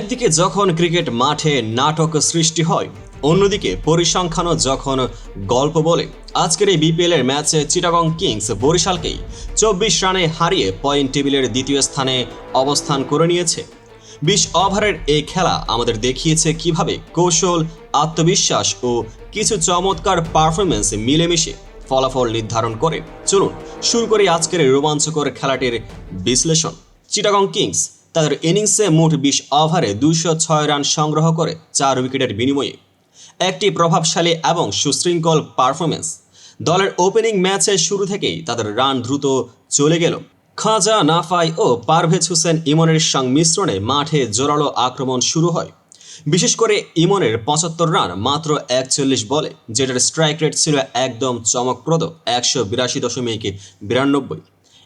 একদিকে যখন ক্রিকেট মাঠে নাটক সৃষ্টি হয়, অন্যদিকে পরিসংখ্যানও যখন গল্প বলে। আজকের এই বিপিএল এর ম্যাচে চিটাগং কিংস বরিশালকেই চব্বিশ রানে হারিয়ে পয়েন্ট টেবিলের দ্বিতীয় স্থানে অবস্থান করে নিয়েছে। বিশ ওভারের এই খেলা আমাদের দেখিয়েছে কীভাবে কৌশল, আত্মবিশ্বাস ও কিছু চমৎকার পারফরমেন্স মিলেমিশে ফলাফল নির্ধারণ করে। চলুন, শুরু করি আজকের রোমাঞ্চকর খেলাটির বিশ্লেষণ। চিটাগং কিংস তাদের ইনিংসে মোট বিশ ওভারে দুশো ছয় রান সংগ্রহ করে চার উইকেটের বিনিময়ে। একটি প্রভাবশালী এবং সুশৃঙ্খল পারফরমেন্স দলের ওপেনিং ম্যাচের শুরু থেকেই তাদের রান দ্রুত চলে গেল। খাজা নাফাই ও পারভেজ হোসেন ইমনের সংমিশ্রণে মাঠে জোরালো আক্রমণ শুরু হয়। বিশেষ করে ইমনের পঁচাত্তর রান মাত্র একচল্লিশ বলে, যেটার স্ট্রাইক রেট ছিল একদম চমকপ্রদ একশো বিরাশি দশমিক বিরানব্বই।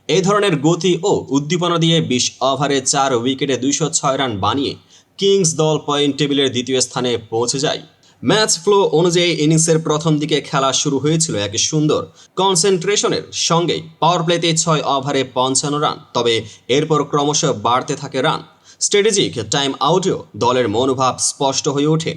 এই ধরনের গতি ও উদ্দীপনা দিয়ে বিশ ওভারে চার উইকেটে দুইশো ছয় রান বানিয়ে কিংস দল পয়েন্ট টেবিলের দ্বিতীয় স্থানে পৌঁছে যায়। ম্যাচ ফ্লো অনুযায়ী ইনিংসের প্রথম দিকে খেলা শুরু হয়েছিল এক সুন্দর কনসেন্ট্রেশনের সঙ্গেই। পাওয়ার প্লেতে ছয় ওভারে পঞ্চান্ন রান, তবে এরপর ক্রমশ বাড়তে থাকে রান। স্ট্র্যাটেজিক টাইম আউটেও দলের মনোভাব স্পষ্ট হয়ে ওঠে।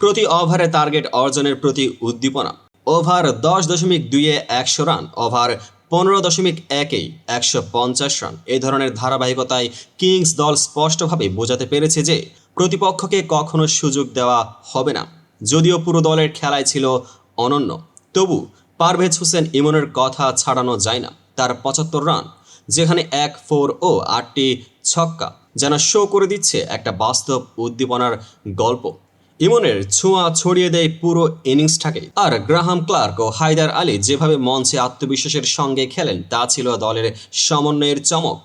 প্রতি ওভারে টার্গেট অর্জনের প্রতি উদ্দীপনা। ওভার দশ দশমিক দুইয়ে একশো রান, ওভার পনেরো দশমিক একেই একশো পঞ্চাশ রান। এই ধরনের ধারাবাহিকতায় কিংস দল স্পষ্টভাবে বোঝাতে পেরেছে যে প্রতিপক্ষকে কখনো সুযোগ দেওয়া হবে না। যদিও পুরো দলের খেলায় ছিল অনন্য। তবু পারভেজ হোসেন ইমনের কথা ছাড়ানো যায় না। তার পঁচাত্তর রান, যেখানে এক, ফোর ও আটটি ছক্কা, যেন শো করে দিচ্ছে একটা বাস্তব উদ্দীপনার গল্প। ইমনের ছোঁয়া ছড়িয়ে দেয় পুরো ইনিংসটাকে। আর গ্রাহাম ক্লার্ক ও হায়দার আলী যেভাবে মঞ্চে আত্মবিশ্বাসের সঙ্গে খেলেন, তা ছিল দলের সমন্বয়ের চমক।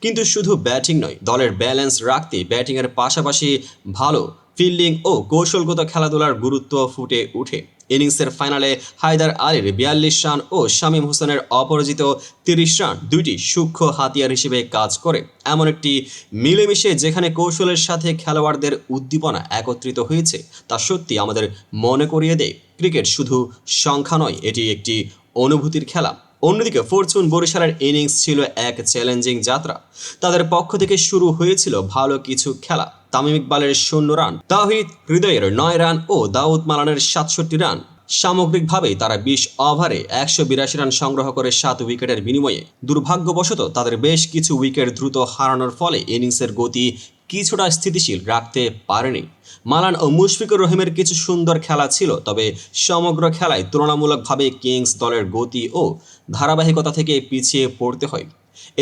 কিন্তু শুধু ব্যাটিং নয়, দলের ব্যালেন্স রাখতে ব্যাটিংয়ের পাশাপাশি ভালো ফিল্ডিং ও কৌশলগত খেলাধুলার গুরুত্ব ফুটে ওঠে। ইনিংসের ফাইনালে হায়দার আলীর বিয়াল্লিশ রান ও শামীম হোসেনের অপরাজিত তিরিশ রান দুইটি সূক্ষ্ম হাতিয়ার হিসেবে কাজ করে। এমন একটি মিলেমিশে যেখানে কৌশলের সাথে খেলোয়াড়দের উদ্দীপনা একত্রিত হয়েছে, তা সত্যি আমাদের মনে করিয়ে দেয়। ক্রিকেট শুধু সংখ্যা নয়, এটি একটি অনুভূতির খেলা। অন্যদিকে ফরচুন বরিশালের ইনিংস ছিল এক চ্যালেঞ্জিং যাত্রা। তাদের পক্ষ থেকে শুরু হয়েছিল ভালো কিছু খেলা। তামিম ইকবালের শূন্য রান, তাহিদ হৃদয়ের নয় রান ও দাউদ মালানের সাতষট্টি রান। সামগ্রিকভাবেই তারা বিশ ওভারে একশো বিরাশি রান সংগ্রহ করে সাত উইকেটের বিনিময়ে। দুর্ভাগ্যবশত তাদের বেশ কিছু উইকেট দ্রুত হারানোর ফলে ইনিংসের গতি কিছুটা স্থিতিশীল রাখতে পারেনি। মালান ও মুশফিকুর রহিমের কিছু সুন্দর খেলা ছিল, তবে সমগ্র খেলায় তুলনামূলকভাবে কিংস দলের গতি ও ধারাবাহিকতা থেকে পিছিয়ে পড়তে হয়।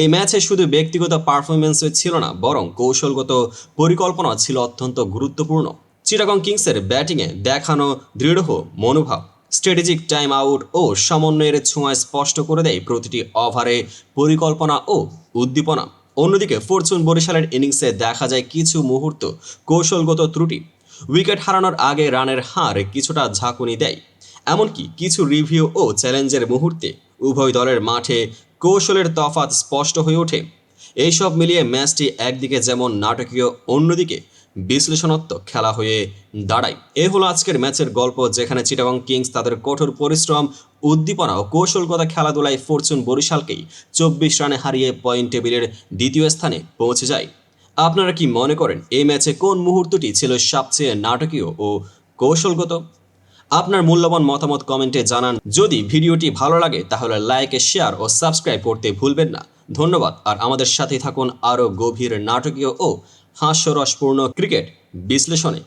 এই ম্যাচে শুধু ব্যক্তিগত পারফরমেন্সই ছিল না, বরং কৌশলগত পরিকল্পনা ছিল অত্যন্ত গুরুত্বপূর্ণ। চিটাগং কিংসের ব্যাটিংয়ে দেখানো দৃঢ় মনোভাব, স্ট্র্যাটেজিক টাইম আউট ও সমন্বয়ের ছোঁয়া স্পষ্ট করে দেয় প্রতিটি ওভারে পরিকল্পনা ও উদ্দীপনা। অন্যদিকে ফরচুন বরিশালের ইনিংসে দেখা যায় কিছু মুহূর্ত কৌশলগত ত্রুটি। উইকেট হারানোর আগে রানের হার কিছুটা ঝাঁকুনি দেয়। এমনকি কিছু রিভিউ ও চ্যালেঞ্জের মুহূর্তে উভয় দলের মাঠে কৌশলের তফাৎ স্পষ্ট হয়ে ওঠে। এইসব মিলিয়ে ম্যাচটি একদিকে যেমন নাটকীয়, অন্যদিকে বিশ্লেষণাত্মক খেলা হয়ে দাঁড়ায়। এ হলো আজকের ম্যাচের গল্প, যেখানে চিটাগং কিংস তাদের কঠোর পরিশ্রম, উদ্দীপনা ও কৌশলগত খেলাধুলায় ফরচুন বরিশালকেই চব্বিশ রানে হারিয়ে পয়েন্ট টেবিলের দ্বিতীয় স্থানে পৌঁছে যায়। আপনারা কি মনে করেন, এই ম্যাচে কোন মুহূর্তটি ছিল সবচেয়ে নাটকীয় ও কৌশলগত? আপনার মূল্যবান মতামত কমেন্টে জানান। যদি ভিডিওটি ভালো লাগে, তাহলে লাইক শেয়ার ও সাবস্ক্রাইব করতে ভুলবেন না। ধন্যবাদ, আর আমাদের সাথে থাকুন আরও গভীর নাটকীয় ও হাস্যরসপূর্ণ ক্রিকেট বিশ্লেষণে।